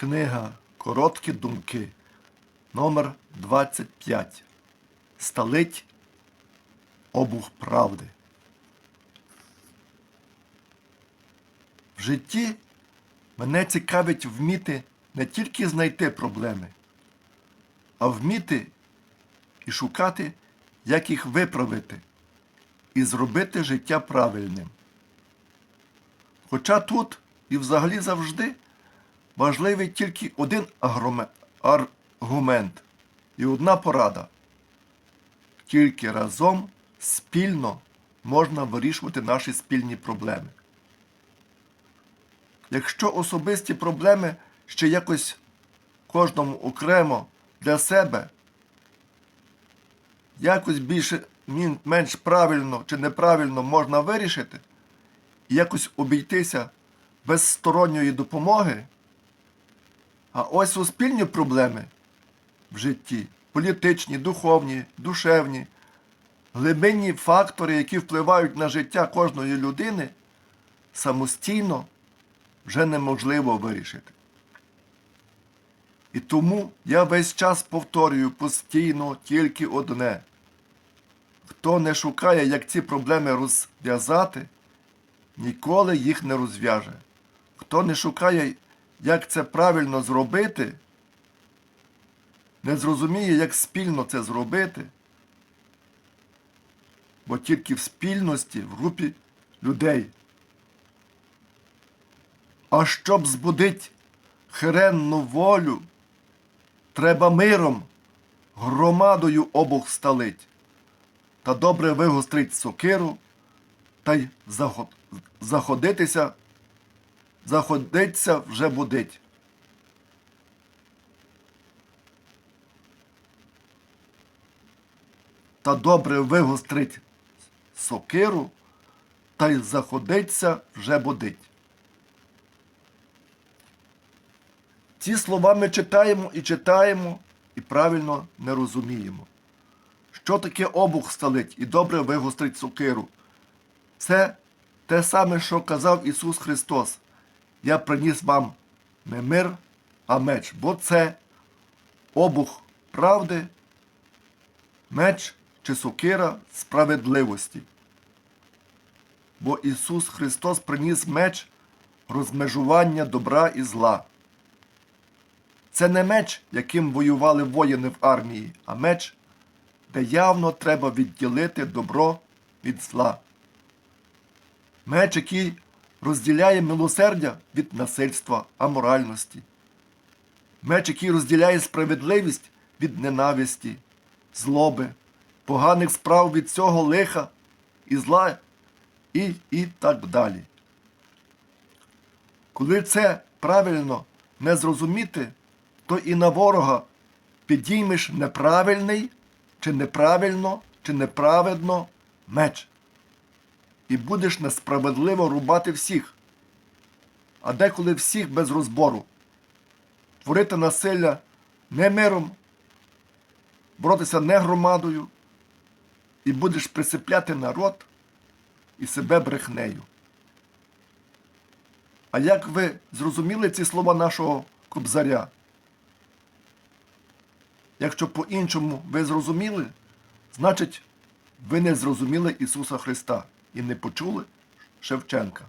Книга Короткі думки номер 25 Сталить обух правди. В житті мене цікавить вміти не тільки знайти проблеми, а вміти і шукати, як їх виправити і зробити життя правильним. Хоча тут і взагалі завжди важливий тільки один аргумент і одна порада. Тільки разом спільно можна вирішувати наші спільні проблеми. Якщо особисті проблеми ще якось кожному окремо для себе, якось більше менш правильно чи неправильно можна вирішити, і якось обійтися без сторонньої допомоги, а ось суспільні проблеми в житті політичні, духовні, душевні, глибинні фактори, які впливають на життя кожної людини, самостійно вже неможливо вирішити. І тому я весь час повторюю постійно тільки одне. Хто не шукає, як ці проблеми розв'язати, ніколи їх не розв'яже. Хто не шукає, як це правильно зробити, не зрозуміє, як спільно це зробити, бо тільки в спільності, в групі людей. А щоб збудить херенну волю, треба миром, громадою обох сталить, та добре вигострить сокиру, та й заход... заходитися, заходиться вже будить. Та добре вигострить сокиру, та й заходиться вже будить. Ці слова ми читаємо і читаємо, і правильно не розуміємо. Що таке обух сталить і добре вигострить сокиру? Це те саме, що казав Ісус Христос. Я приніс вам не мир, а меч, бо це обух правди, меч чи сокира справедливості. Бо Ісус Христос приніс меч розмежування добра і зла. Це не меч, яким воювали воїни в армії, а меч, де явно треба відділити добро від зла. Меч, який розділяє милосердя від насильства, аморальності. Меч, який розділяє справедливість від ненависті, злоби, поганих справ від цього лиха і зла, і, і так далі. Коли це правильно не зрозуміти, то і на ворога підіймеш неправильний, чи неправильно, чи неправедно меч. І будеш несправедливо рубати всіх, а деколи всіх без розбору, творити насилля не миром, боротися не громадою, і будеш присипляти народ і себе брехнею. А як ви зрозуміли ці слова нашого кобзаря? Якщо по-іншому ви зрозуміли, значить ви не зрозуміли Ісуса Христа і не почули Шевченка.